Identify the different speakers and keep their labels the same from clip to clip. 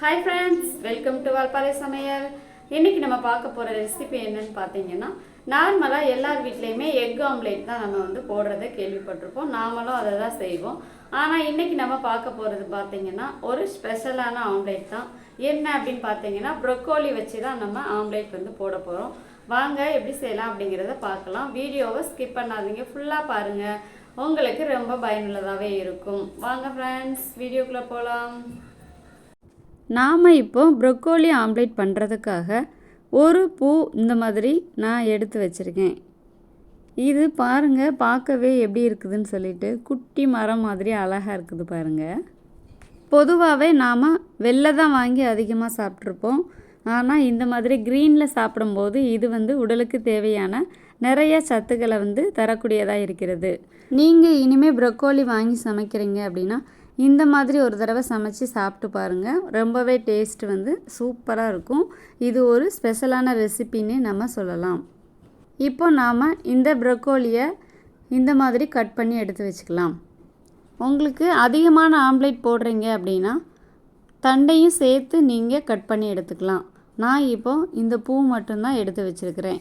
Speaker 1: Hi friends welcome to Valparai சமையல் இன்னைக்கு நம்ம பார்க்க போகிற ரெசிபி என்னன்னு பார்த்தீங்கன்னா நார்மலாக எல்லார் வீட்லேயுமே எக் ஆம்லேட் தான் நம்ம வந்து போடுறத கேள்விப்பட்டிருப்போம். நாமளும் அதை தான் செய்வோம். ஆனால் இன்றைக்கி நம்ம பார்க்க போகிறது பார்த்தீங்கன்னா ஒரு ஸ்பெஷலான ஆம்லேட் தான். என்ன அப்படின்னு பார்த்தீங்கன்னா ப்ரொக்கோலி வச்சு தான் நம்ம ஆம்லேட் வந்து போட போகிறோம் வாங்க எப்படி செய்யலாம் அப்படிங்கிறத பார்க்கலாம். வீடியோவை ஸ்கிப் பண்ணாதீங்க. ஃபுல்லாக பாருங்கள் உங்களுக்கு ரொம்ப பயனுள்ளதாகவே இருக்கும். வாங்க ஃப்ரெண்ட்ஸ் வீடியோக்குள்ளே போகலாம் நாம் இப்போ ப்ரொக்கோலி ஆம்லேட் பண்ணுறதுக்காக ஒரு பூ இந்த மாதிரி நான் எடுத்து வச்சுருக்கேன். இது பாருங்கள் பார்க்கவே எப்படி இருக்குதுன்னு சொல்லிட்டு குட்டி மரம் மாதிரி அழகாக இருக்குது பாருங்கள் பொதுவாகவே நாம் வெளில தான் வாங்கி அதிகமாக சாப்பிட்ருப்போம் ஆனால் இந்த மாதிரி க்ரீனில் சாப்பிடும்போது இது வந்து உடலுக்கு தேவையான நிறைய சத்துக்களை வந்து தரக்கூடியதாக இருக்கிறது. நீங்கள் இனிமேல் ப்ரொக்கோலி வாங்கி சமைக்கிறீங்க அப்படின்னா இந்த மாதிரி ஒரு தடவை சமைச்சு சாப்பிட்டு பாருங்கள் ரொம்பவே டேஸ்ட் வந்து சூப்பராக இருக்கும். இது ஒரு ஸ்பெஷலான ரெசிபின்னு நம்ம சொல்லலாம். இப்போ நாம் இந்த ப்ரொக்கோலியை இந்த மாதிரி கட் பண்ணி எடுத்து வச்சுக்கலாம். உங்களுக்கு அதிகமான ஆம்லேட் போடுறீங்க அப்படின்னா தண்டையும் சேர்த்து நீங்கள் கட் பண்ணி எடுத்துக்கலாம். நான் இப்போ இந்த பூ மட்டும்தான் எடுத்து வச்சுருக்கிறேன்.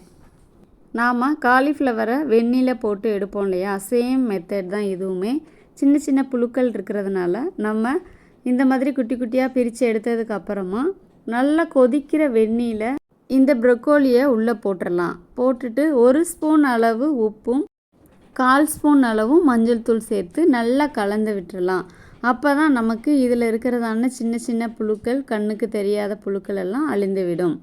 Speaker 1: நாம் காலிஃப்ளவரை வெந்நில போட்டு எடுப்போம் இல்லையா? சேம் மெத்தட் தான் இதுவுமே. சின்ன சின்ன புழுக்கள் இருக்கிறதுனால நம்ம இந்த மாதிரி குட்டி குட்டியாக பிரித்து எடுத்ததுக்கு அப்புறமா நல்லா கொதிக்கிற வெந்நீரில் இந்த ப்ரொக்கோலியை உள்ளே போட்டுடலாம் போட்டுட்டு ஒரு ஸ்பூன் அளவு உப்பும் கால் ஸ்பூன் அளவும் மஞ்சள் தூள் சேர்த்து நல்லா கலந்து விட்டுடலாம் அப்போ தான் நமக்கு இதில் இருக்கிறதான சின்ன சின்ன புழுக்கள் கண்ணுக்கு தெரியாத புழுக்கள் எல்லாம் அழிந்து விடும்.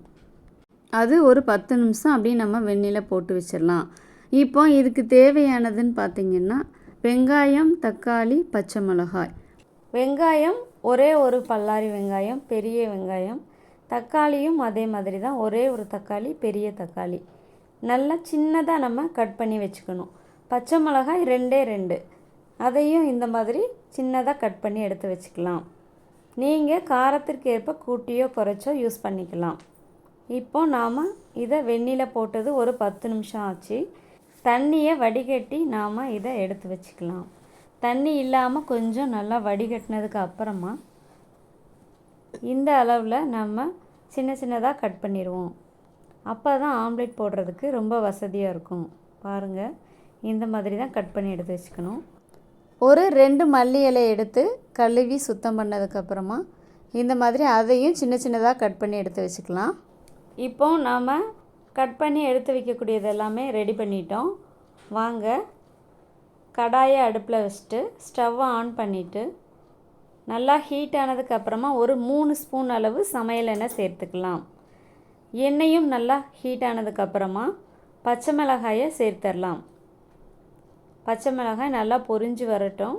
Speaker 1: அது ஒரு பத்து நிமிஷம் அப்படியே நம்ம வெந்நில போட்டு வச்சிடலாம் இப்போ இதுக்கு தேவையானதுன்னு பார்த்திங்கன்னா வெங்காயம் தக்காளி பச்சை மிளகாய். வெங்காயம் ஒரே ஒரு பல்லாரி வெங்காயம் பெரிய வெங்காயம். தக்காளியும் அதே மாதிரி தான் ஒரே ஒரு தக்காளி பெரிய தக்காளி. நல்லா சின்னதாக நம்ம கட் பண்ணி வச்சுக்கணும். பச்சை மிளகாய் ரெண்டே ரெண்டு. அதையும் இந்த மாதிரி சின்னதாக கட் பண்ணி எடுத்து வச்சுக்கலாம். நீங்கள் காரத்திற்கு ஏற்ப கூட்டியோ குறைச்சோ யூஸ் பண்ணிக்கலாம். இப்போ நாம் இதை வெந்நில போட்டது ஒரு பத்து நிமிஷம் ஆச்சு. தண்ணியை வடிகட்டி நாம் இதை எடுத்து வச்சுக்கலாம். தண்ணி இல்லாமல் கொஞ்சம் நல்லா வடிகட்டினதுக்கு அப்புறமா இந்த அளவில் நம்ம சின்ன சின்னதாக கட் பண்ணிடுவோம் அப்போ தான் ஆம்லேட் போடுறதுக்கு ரொம்ப வசதியாக இருக்கும். பாருங்கள் இந்த மாதிரி தான் கட் பண்ணி எடுத்து வச்சுக்கணும். ஒரு ரெண்டு மல்லி இலை எடுத்து கழுவி சுத்தம் பண்ணதுக்கப்புறமா இந்த மாதிரி அதையும் சின்ன சின்னதாக கட் பண்ணி எடுத்து வச்சுக்கலாம். இப்போ நாம் கட் பண்ணி எடுத்து வைக்கக்கூடியது எல்லாமே ரெடி பண்ணிட்டோம். வாங்க. கடாயை அடுப்பில் வச்சுட்டு ஸ்டவ்வை ஆன் பண்ணிவிட்டு நல்லா ஹீட் ஆனதுக்கப்புறமா ஒரு மூணு ஸ்பூன் அளவு சமையல் எண்ணெய் சேர்த்துக்கலாம். எண்ணெயும் நல்லா ஹீட் ஆனதுக்கப்புறமா பச்சை மிளகாயை சேர்த்துடலாம் பச்சை மிளகாய் நல்லா பொரிஞ்சு வரட்டும்.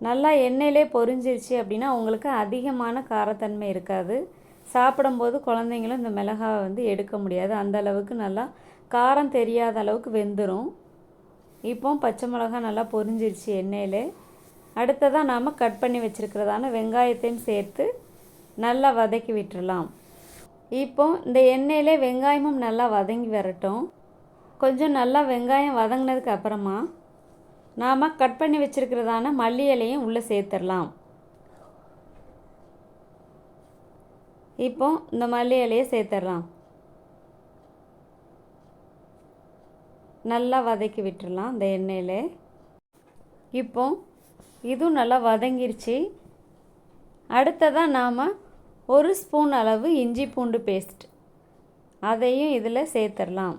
Speaker 1: நல்லா எண்ணெயிலே பொரிஞ்சிருச்சு அப்படின்னா உங்களுக்கு அதிகமான காரத்தன்மை இருக்காது. சாப்பிடும்போது குழந்தைங்களும் இந்த மிளகாவை வந்து எடுக்க முடியாது. அந்த அளவுக்கு நல்லா காரம் தெரியாத அளவுக்கு வெந்துடும் இப்போ பச்சை மிளகாய் நல்லா பொரிஞ்சிருச்சு எண்ணெயில். அடுத்ததாக நாம் கட் பண்ணி வச்சுருக்கிறதான வெங்காயத்தையும் சேர்த்து நல்லா வதக்கி விட்டுடலாம் இப்போ இந்த எண்ணெயிலே வெங்காயமும் நல்லா வதங்கி வரட்டும். கொஞ்சம் நல்லா வெங்காயம் வதங்கினதுக்கு அப்புறமா நாம் கட் பண்ணி வச்சுருக்கிறதான மல்லி இலையும் உள்ளே சேர்த்துடலாம் இப்போ இந்த மல்லி இலையை சேர்த்துடலாம். நல்லா வதக்கி விட்டுறலாம் இந்த எண்ணெயில். இப்போ இதுவும் நல்லா வதங்கிருச்சு. அடுத்ததாக நாம் ஒரு ஸ்பூன் அளவு இஞ்சி பூண்டு பேஸ்ட் அதையும் இதில் சேர்த்துடலாம்.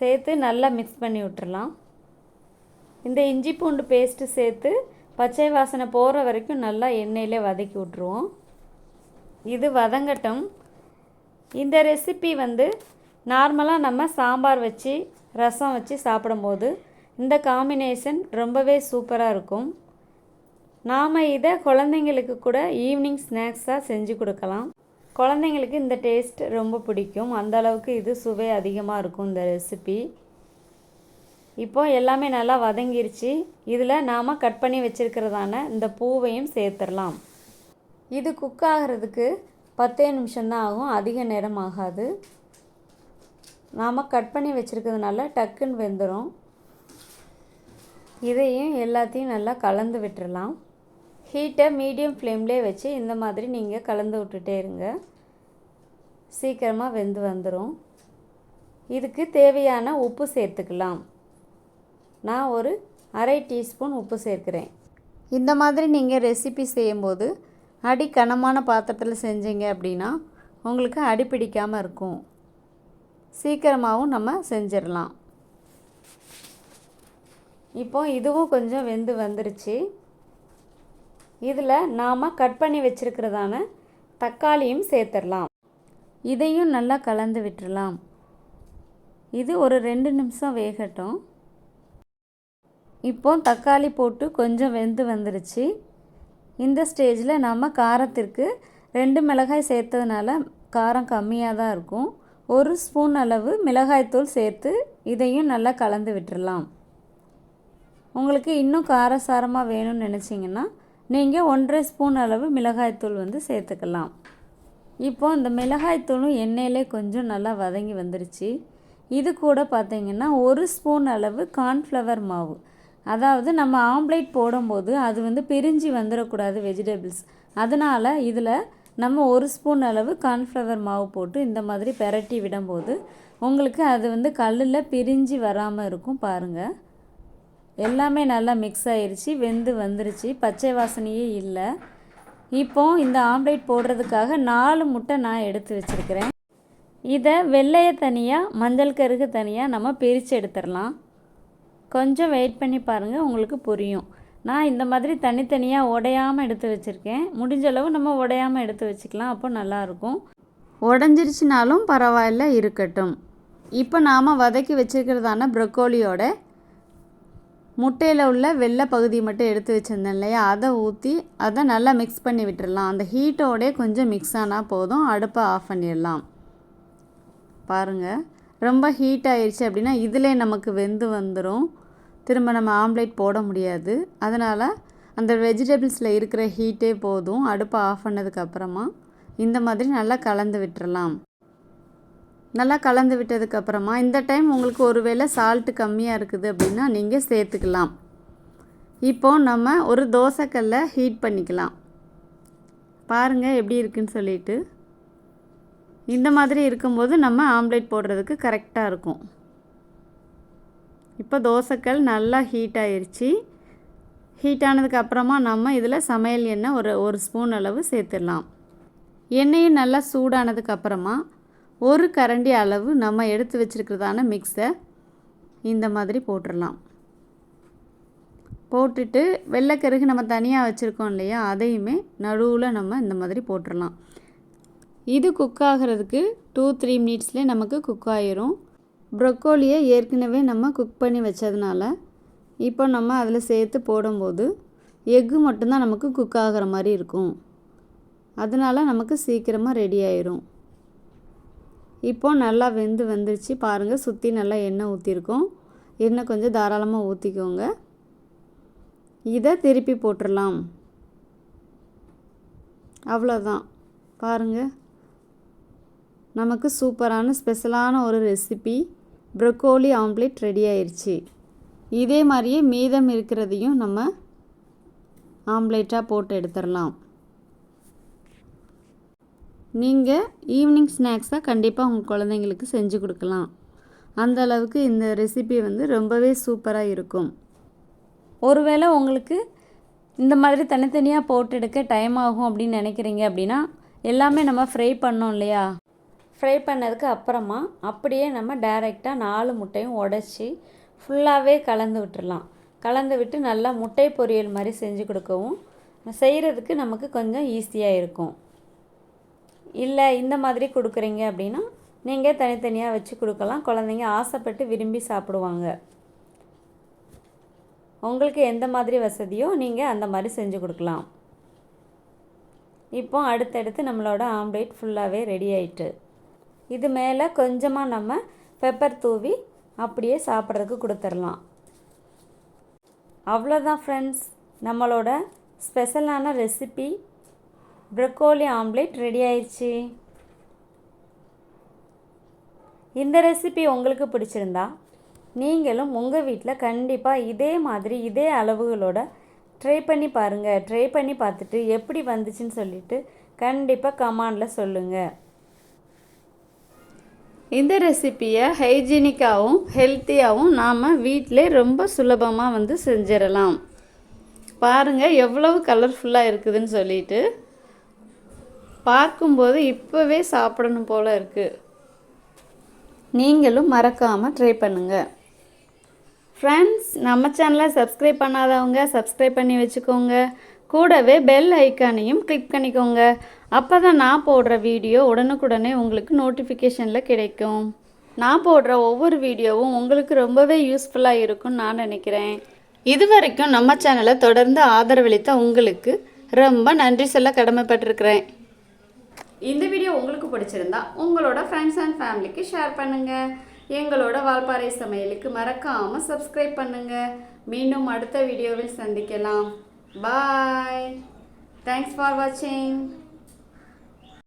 Speaker 1: சேர்த்து நல்லா மிக்ஸ் பண்ணி விட்டுறலாம் இந்த இஞ்சி பூண்டு பேஸ்ட்டு சேர்த்து பச்சை வாசனை போகிற வரைக்கும் நல்லா எண்ணெயில் வதக்கி விட்ருவோம் இது வதங்கட்டும். இந்த ரெசிபி வந்து நார்மலாக நம்ம சாம்பார் வச்சு ரசம் வச்சு சாப்பிடும்போது இந்த காம்பினேஷன் ரொம்பவே சூப்பராக இருக்கும். நாம் இதை குழந்தைங்களுக்கு கூட ஈவினிங் ஸ்நாக்ஸாக செஞ்சு கொடுக்கலாம். குழந்தைங்களுக்கு இந்த டேஸ்ட் ரொம்ப பிடிக்கும். அந்த அளவுக்கு இது சுவை அதிகமாக இருக்கும் இந்த ரெசிபி இப்போ எல்லாமே நல்லா வதங்கிருச்சு. இதில் நாம் கட் பண்ணி வச்சுருக்கிறதான இந்த பூவையும் சேர்த்துடலாம். இது குக் ஆகிறதுக்கு பத்தே நிமிஷம்தான் ஆகும். அதிக நேரம் ஆகாது. நாம் கட் பண்ணி வச்சுருக்கிறதுனால டக்குன்னு வெந்துடும் இதையும் எல்லாத்தையும் நல்லா கலந்து விட்டுறலாம். ஹீட்டை மீடியம் ஃப்ளேம்லேயே வச்சு இந்த மாதிரி நீங்கள் கலந்து விட்டுட்டே இருங்க. சீக்கிரமாக வெந்து வந்துடும் இதுக்கு தேவையான உப்பு சேர்த்துக்கலாம். நான் ஒரு அரை டீஸ்பூன் உப்பு சேர்க்குறேன். இந்த மாதிரி நீங்கள் ரெசிபி செய்யும்போது அடி கனமான பாத்திரத்தில் செஞ்சீங்க அப்படின்னா உங்களுக்கு அடி பிடிக்காமல் இருக்கும். சீக்கிரமாகவும் நம்ம செஞ்சிடலாம். இப்போ இதுவும் கொஞ்சம் வெந்து வந்துருச்சு. இதில் நாம் கட் பண்ணி வச்சுருக்கிறதான தக்காளியும் சேர்த்துடலாம். இதையும் நல்லா கலந்து விட்டுடலாம். இது ஒரு ரெண்டு நிமிஷம் வேகட்டும். இப்போ தக்காளி போட்டு கொஞ்சம் வெந்து வந்துருச்சு. இந்த ஸ்டேஜில் நம்ம காரத்திற்கு ரெண்டு மிளகாய் சேர்த்ததுனால காரம் கம்மியாக தான் இருக்கும். ஒரு ஸ்பூன் அளவு மிளகாய்த்தூள் சேர்த்து இதையும் நல்லா கலந்து விட்டுடலாம் உங்களுக்கு இன்னும் காரசாரமாக வேணும்னு நினச்சிங்கன்னா நீங்கள் ஒன்றரை ஸ்பூன் அளவு மிளகாய்த்தூள் வந்து சேர்த்துக்கலாம். இப்போ இந்த மிளகாய்த்தூளும் எண்ணெயிலே கொஞ்சம் நல்லா வதங்கி வந்துருச்சு. இது கூட பார்த்திங்கன்னா ஒரு ஸ்பூன் அளவு கார்ன்ஃப்ளவர் மாவு. அதாவது நம்ம ஆம்லேட் போடும்போது அது வந்து பிரிஞ்சு வந்துடக்கூடாது வெஜிடபிள்ஸ். அதனால் இதில் நம்ம ஒரு ஸ்பூன் அளவு கார்ன்ஃப்ளவர் மாவு போட்டு இந்த மாதிரி பெரட்டி விடும்போது உங்களுக்கு அது வந்து கல்லில் பிரிஞ்சு வராமல் இருக்கும் பாருங்கள் எல்லாமே நல்லா மிக்ஸ் ஆயிருச்சு வெந்து வந்துருச்சு பச்சை வாசனையே இல்லை. இப்போ இந்த ஆம்லேட் போடுறதுக்காக நாலு முட்டை நான் எடுத்து வச்சுருக்கிறேன். இதை வெள்ளையை தனியாக மஞ்சள் கருகு தனியாக நம்ம பிரித்து எடுத்துடலாம். கொஞ்சம் வெயிட் பண்ணி பாருங்கள் உங்களுக்கு புரியும். நான் இந்த மாதிரி தனித்தனியாக உடையாமல் எடுத்து வச்சுருக்கேன். முடிஞ்ச அளவு நம்ம உடையாமல் எடுத்து வச்சுக்கலாம் அப்போ நல்லாயிருக்கும் உடஞ்சிருச்சுனாலும் பரவாயில்ல இருக்கட்டும். இப்போ நாம் வதக்கி வச்சுருக்கிறதான ப்ரொக்கோலியோட முட்டையில் உள்ள வெள்ளை பகுதி மட்டும் எடுத்து வச்சுருந்தேன் இல்லையா? அதை ஊற்றி அதை நல்லா மிக்ஸ் பண்ணி விட்டுடலாம் அந்த ஹீட்டோடே கொஞ்சம் மிக்ஸ் ஆனால் போதும். அடுப்பை ஆஃப் பண்ணிடலாம். பாருங்கள் ரொம்ப ஹீட் ஆயிடுச்சு அப்படின்னா இதிலே நமக்கு வெந்து வந்துடும் திரும்ப நம்ம ஆம்லேட் போட முடியாது. அதனால் அந்த வெஜிடபிள்ஸில் இருக்கிற ஹீட்டே போதும். அடுப்பை ஆஃப் பண்ணதுக்கப்புறமா இந்த மாதிரி நல்லா கலந்து விட்டுறலாம். நல்லா கலந்து விட்டதுக்கப்புறமா இந்த டைம் உங்களுக்கு ஒருவேளை சால்ட்டு கம்மியாக இருக்குது அப்படின்னா நீங்கள் சேர்த்துக்கலாம். இப்போது நம்ம ஒரு தோசைக்கல்லை ஹீட் பண்ணிக்கலாம். பாருங்கள் எப்படி இருக்குன்னு சொல்லிட்டு. இந்த மாதிரி இருக்கும்போது நம்ம ஆம்லேட் போடுறதுக்கு கரெக்டாக இருக்கும். இப்போ தோசைக்கல் நல்லா ஹீட் ஆயிடுச்சு ஹீட் ஆனதுக்கு அப்புறமா நம்ம இதில் சமையல் எண்ணெய் ஒரு ஒரு ஸ்பூன் அளவு சேர்த்துடலாம். எண்ணெயும் நல்லா சூடானதுக்கு அப்புறமா ஒரு கரண்டி அளவு நம்ம எடுத்து வச்சுருக்கிறதான மிக்ஸை இந்த மாதிரி போட்டுடலாம். போட்டுட்டு வெள்ளைக்கருகு நம்ம தனியாக வச்சுருக்கோம் இல்லையா அதையுமே நடுவில் நம்ம இந்த மாதிரி போட்டுடலாம். இது குக் ஆகிறதுக்கு டூ த்ரீ மினிட்ஸ்லேயே நமக்கு குக் ஆகிரும் ப்ரொக்கோலியை ஏற்கனவே நம்ம குக் பண்ணி வச்சதுனால இப்போ நம்ம அதில் சேர்த்து போடும்போது எக்கு மட்டும்தான் நமக்கு குக் ஆகிற மாதிரி இருக்கும். அதனால் நமக்கு சீக்கிரமாக ரெடி ஆயிரும். இப்போ நல்லா வெந்து வந்துருச்சு. பாருங்கள் சுற்றி நல்லா எண்ணெய் ஊற்றிருக்கோம் எண்ணெய் கொஞ்சம் தாராளமாக ஊற்றிக்கோங்க இதை திருப்பி போட்டுடலாம் அவ்வளோதான் பாருங்கள் நமக்கு சூப்பரான ஸ்பெஷலான ஒரு ரெசிபி ப்ரொக்கோலி ஆம்ப்லேட் ரெடி ஆயிடுச்சு இதே மாதிரியே மீதம் இருக்கிறதையும் நம்ம ஆம்லேட்டாக போட்டு எடுத்துடலாம். நீங்கள் ஈவினிங் ஸ்நாக்ஸாக கண்டிப்பாக உங்கள் குழந்தைங்களுக்கு செஞ்சு கொடுக்கலாம். அந்த அளவுக்கு இந்த ரெசிபி வந்து ரொம்பவே சூப்பராக இருக்கும். ஒருவேளை உங்களுக்கு இந்த மாதிரி தனித்தனியாக போட்டு எடுக்க டைம் ஆகும் அப்படின்னு நினைக்கிறீங்க அப்படின்னா எல்லாமே நம்ம ஃப்ரை பண்ணோம் இல்லையா? ஃப்ரை பண்ணதுக்கு அப்புறமா அப்படியே நம்ம டைரெக்டாக நாலு முட்டையும் உடச்சி ஃபுல்லாகவே கலந்து விட்டுடலாம் கலந்து விட்டு நல்லா முட்டை பொரியல் மாதிரி செஞ்சு கொடுக்கவும் செய்கிறதுக்கு நமக்கு கொஞ்சம் ஈஸியாக இருக்கும். இல்லை இந்த மாதிரி கொடுக்குறீங்க அப்படின்னா நீங்கள் தனித்தனியாக வச்சு கொடுக்கலாம். குழந்தைங்க ஆசைப்பட்டு விரும்பி சாப்பிடுவாங்க. உங்களுக்கு எந்த மாதிரி வசதியோ நீங்கள் அந்த மாதிரி செஞ்சு கொடுக்கலாம். இப்போ அடுத்தடுத்து நம்மளோட ஆம்லேட் ஃபுல்லாகவே ரெடி ஆயிட்டு. இது மேலே கொஞ்சமாக நம்ம பெப்பர் தூவி அப்படியே சாப்பிட்றதுக்கு கொடுத்துடலாம். அவ்வளோதான் ஃப்ரெண்ட்ஸ் நம்மளோட ஸ்பெஷலான ரெசிபி ப்ரொக்கோலி ஆம்லேட் ரெடி ஆயிடுச்சு இந்த ரெசிபி உங்களுக்கு பிடிச்சிருந்தா நீங்களும் உங்கள் வீட்டில் கண்டிப்பாக இதே மாதிரி இதே அளவுகளோட
Speaker 2: ட்ரை பண்ணி பாருங்கள் ட்ரை பண்ணி பார்த்துட்டு எப்படி வந்துச்சுன்னு சொல்லிட்டு கண்டிப்பாக கமாண்டில் சொல்லுங்கள்
Speaker 1: இந்த ரெசிப்பியை ஹைஜீனிக்காகவும் ஹெல்த்தியாகவும் நாம் வீட்டிலே ரொம்ப சுலபமாக வந்து செஞ்சிடலாம். பாருங்கள் எவ்வளவு கலர்ஃபுல்லாக இருக்குதுன்னு சொல்லிட்டு. பார்க்கும்போது இப்போவே சாப்பிடணும் போல் இருக்குது நீங்களும் மறக்காமல் ட்ரை பண்ணுங்கள் ஃப்ரெண்ட்ஸ் நம்ம சேனலை சப்ஸ்கிரைப் பண்ணாதவங்க சப்ஸ்கிரைப் பண்ணி வச்சுக்கோங்க. கூடவே பெல் ஐக்கானையும் கிளிக் பண்ணிக்கோங்க. அப்போ தான் நான் போடுற வீடியோ உடனுக்குடனே உங்களுக்கு நோட்டிஃபிகேஷனில் கிடைக்கும். நான் போடுற ஒவ்வொரு வீடியோவும் உங்களுக்கு ரொம்பவே யூஸ்ஃபுல்லாக இருக்கும்னு நான் நினைக்கிறேன். இது வரைக்கும் நம்ம சேனலை தொடர்ந்து ஆதரவளித்த உங்களுக்கு ரொம்ப நன்றி சொல்ல கடமைப்பட்டிருக்கிறேன். இந்த வீடியோ உங்களுக்கு பிடிச்சிருந்தா உங்களோட ஃப்ரெண்ட்ஸ் அண்ட் ஃபேமிலிக்கு ஷேர் பண்ணுங்கள் எங்களோட வால்பாறை சமையலுக்கு மறக்காமல் சப்ஸ்கிரைப் பண்ணுங்கள் மீண்டும் அடுத்த வீடியோவில் சந்திக்கலாம். பாய் தேங்க்ஸ் ஃபார் வாட்சிங்